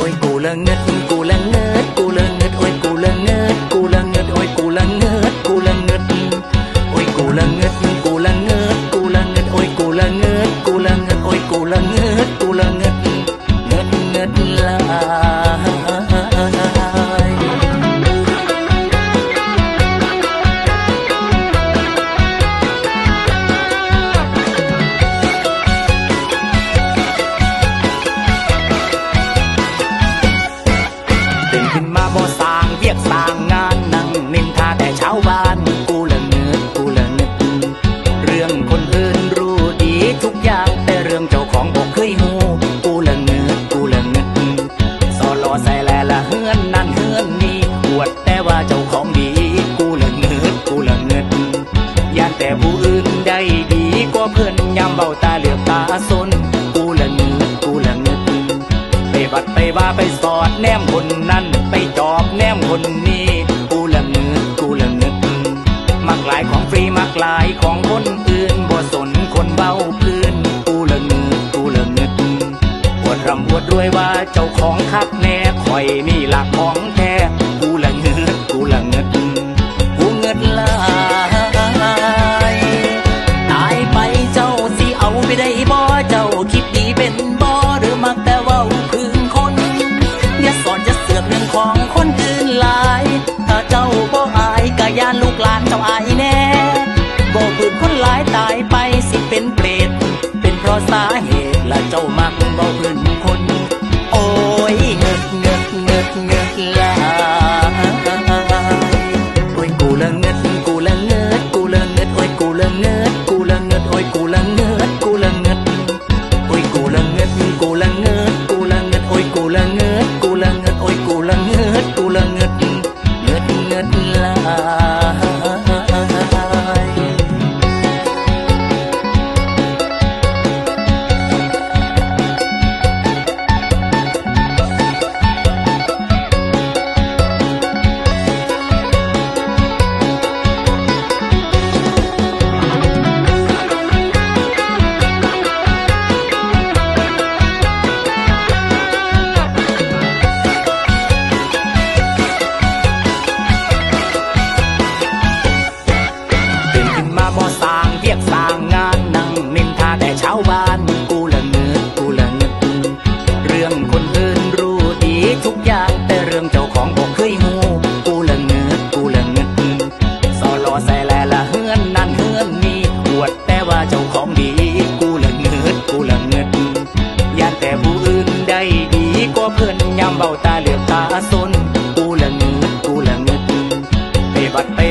ôi cù lơ ngất cù lơ ngất cù lơ ngất ôi cù lơ ngất. ชาวบ้านกูละเงือกูละเงึดเรื่องคนอื่นรู้ดีทุกอย่างแต่เรื่องเจ้าของบอกเคยหูกูละเงือกูละเงึดสอลอใส่แลละเฮือนนั่นเฮือนนี่อวดแต่ว่าเจ้าของดีกูละเงือกูละเงึดย่านแต่ผู้อื่นได้ดีกว่าเพื่อนยามเบาตาเหลือตาสนกูละเงือกูละเงึดไปบัดไปว่าไปสอดแนมคนนั่นไปจอบแนมคนนี้ หลายของคนอื่นบ่สนคนเบาพื้นกูละงือกูละงึดอวดรำปวดรวยว่าเจ้าของคักแน่คอยนี่หลักของ berkilau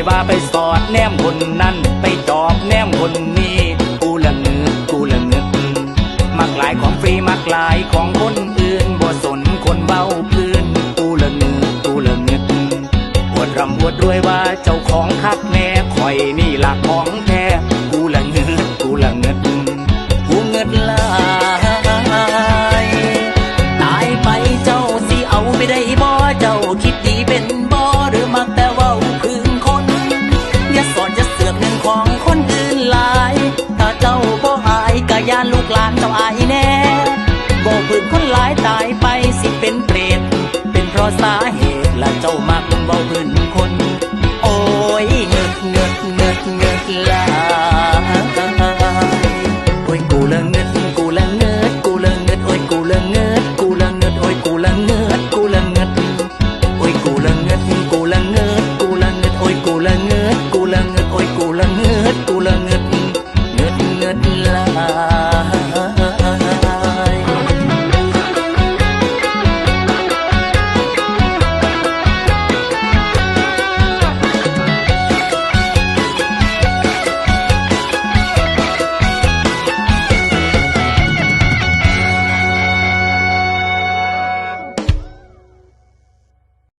่าไปสอดแนมคนนั้น ไปจอบแนมคนนี้ กูละเงือกูละเงือมากลายของฟรีมากลายของคนอื่นบ่สนคนเบาพื้นกูละเงือกูละเงือปวดรำปวดด้วยว่าเจ้าของคักแน่คอยนี่หลักของ เจ้ามากลงเบาพื้นคน โอ้ยเงึกเงึกเงึกเงึกลาโอ้ยกูละเงึดกูละเงึดกูละเงึดโอ้ยกูละเงึดกูละเงึดโอ้ยกูละเงึดกูละเงึดโอ้ยกูละเงึดกูละเงึดกูละเงึดโอ้ยกูละเงึดกูละเงึด